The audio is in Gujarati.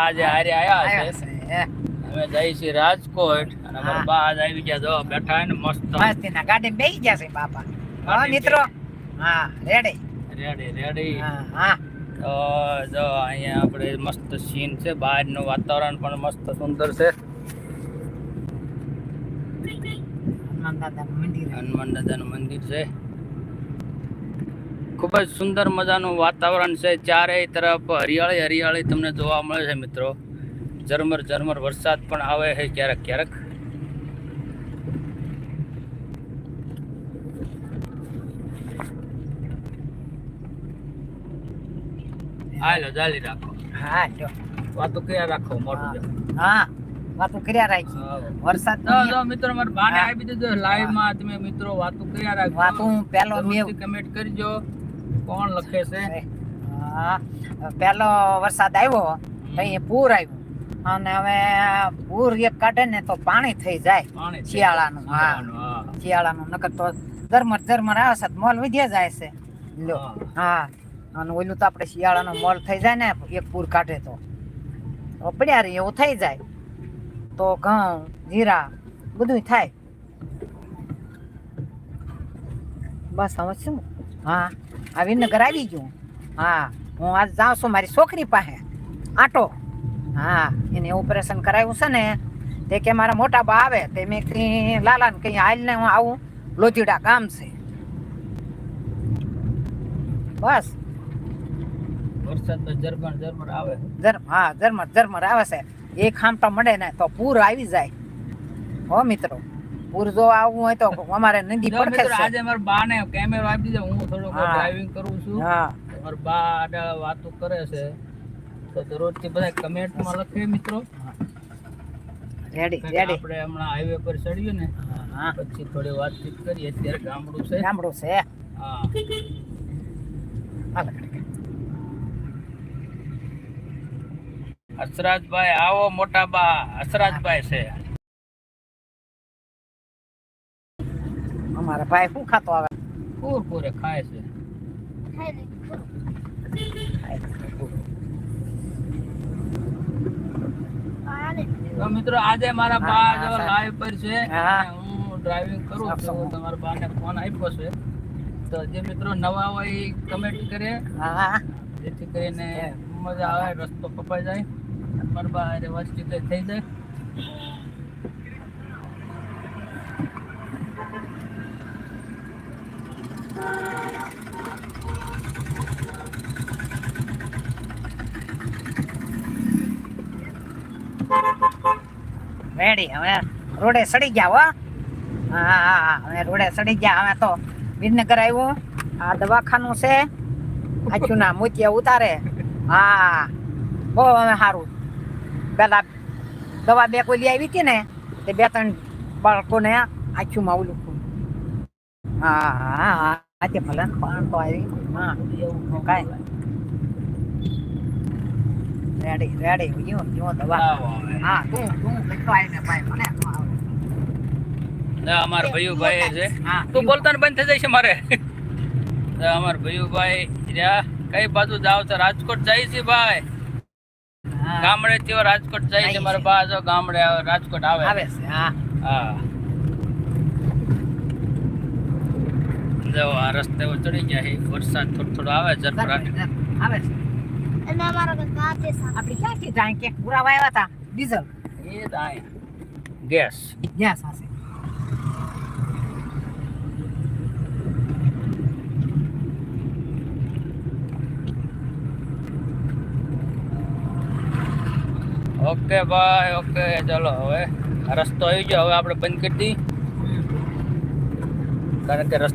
આજે હારે આયા છે. અમે જઈ છીએ રાજકોટ અને અમારા બા આજ આવી ગયા જો બેઠા ને મસ્ત. મસ્ત ના ગાડી બેસી ગયા છે બાપા. હા મિત્રો? હા રેડી. Ready ready. હા હા. તો જો અહીંયા આપણે મસ્ત સીન છે. બહારનું વાતાવરણ પણ મસ્ત સુંદર છે. હનુમાન દાદાનું મંદિર. હનુમાન દાદાનું મંદિર છે. ખૂબ જ સુંદર મજાનું વાતાવરણ છે. ચારેય તરફ હરિયાળી હરિયાળી તમને જોવા મળે છે મિત્રો. ઝરમર ઝરમર વરસાદ પણ આવે છે ક્યારેક ક્યારેક. હાલો જાલી રાખો. હા જો. વાતો ક્યાં રાખો મોટું હા. વાતો કર્યા રાખી. વરસાદ મિત્રો મારા બાને. આપી દીધું લાઈવમાં તમે મિત્રો વાતો કર્યા રાખો વાતો હું પેલો મેવ કમેન્ટ કરજો. કોણ લખે છે? પેલો વરસાદ આવ્યો અહીં પૂર આવ્યું. અને હવે પૂર એક કાઢે ને તો પાણી થઈ જાય. શિયાળાનું હા. શિયાળાનું, નકર તો ઝરમર ઝરમર આવે છે મોલ વધ્યા જાય છે. લો હા. અને ઓલું તો આપણે શિયાળાનો મોલ થઈ જાય ને એક પૂર કાઢે તો. તો પડ્યા રે એવું થઈ જાય. તો ઘઉં જીરા બધું થાય. બસ હવે શું હા આ વિનગર આવી ગયું. હા હું આજ જાઉં છું મારી છોકરી પાસે. આટો. હા એને ઓપરેશન કરાવ્યું છે ને તે કે મારા મોટા બા આવે તે મેં કઈ લાલાને કઈ હાલને હું આવું લોજીડા ગામ છે. બસ. વરસાદ તો ઝરમર ઝરમર આવે. હા ઝરમર ઝરમર આવે છે. એક ખામટા મળે ને તો પૂર આવી જાય. હો મિત્રો. પૂર જો આવવું હોય તો અમારે નદી પડખે છે આજે મારા બાને કેમેરો આપી દીધો. હું થોડો ડ્રાઇવિંગ કરું છું. હા. મારા બા આડા વાતો કરે છે. તો દરરોજથી બધા કમેન્ટમાં લખે મિત્રો. રેડી રેડી આપણે હમણાં હાઈવે પર ચડ્યું ને હા. પછી થોડી વાતચીત કરીએ. અત્યારે ગામડું છે. ગામડું છે. હા. હસરાજભાઈ આવો મોટા બા. હસરાજભાઈ છે. અમારા ભાઈ શું ખાતો આવે? પૂરપૂરે ખાય છે. તો મિત્રો આજે મારા બા જો લાઈવ પર છે હા. ડ્રાઇવિંગ કરું છું. તમારા બાને ફોન આપ્યો છે. તો જે મિત્રો નવા હોય એ કમેન્ટ કરે. જેથી કરીને મજા આવે રસ્તો કપાઈ જાય. મારા બા વાતચીત થઈ જાય. રેડી હવે રોડે સડી ગયા હો હા હા હા હવે રોડે સડી ગયા હવે તો વિનગર આવ્યું આ દવાખાનું છે આચું ના મોતિયા ઉતારે હા બહુ હવે સારું પેલા દવા બે કોઈ આવી હતી ને તે બે ત્રણ બાળકોને આચુંમાં ઓલું હા હા હા આજે ભલે પણ તો આવી હા કાંઈ રેડી રેડી. યો યો દવા. હા તું તું બેઠો આવીને ભાઈ ભલે ના અમાર ભયુભાઈ છે. તું બોલતા બંધ થઈ જાય છે મારે અમાર ભયુભાઈ રહ્યા. કઈ બાજુ જાવ છો? રાજકોટ જાય છે ભાઈ. ગામડે થી રાજકોટ જાય છે મારા બા જો ગામડે આવે રાજકોટ આવે. આવે છે હા. હા. જો આ રસ્તે ચડી ગયા છે. વરસાદ થોડો થોડો આવે ઝરમરાટ આવે છે. અને અમારા બધા તે સાથે આપણે ક્યાંથી જાય કે પૂરા વાયા હતા ડીઝલ એ જ અહીંયા ગેસ ગેસ હશે ઓકે ભાઈ ઓકે ચલો હવે આ રસ્તો આવી ગયો હવે આપણે બંધ કરી દઈએ કારણ કે રસ્તો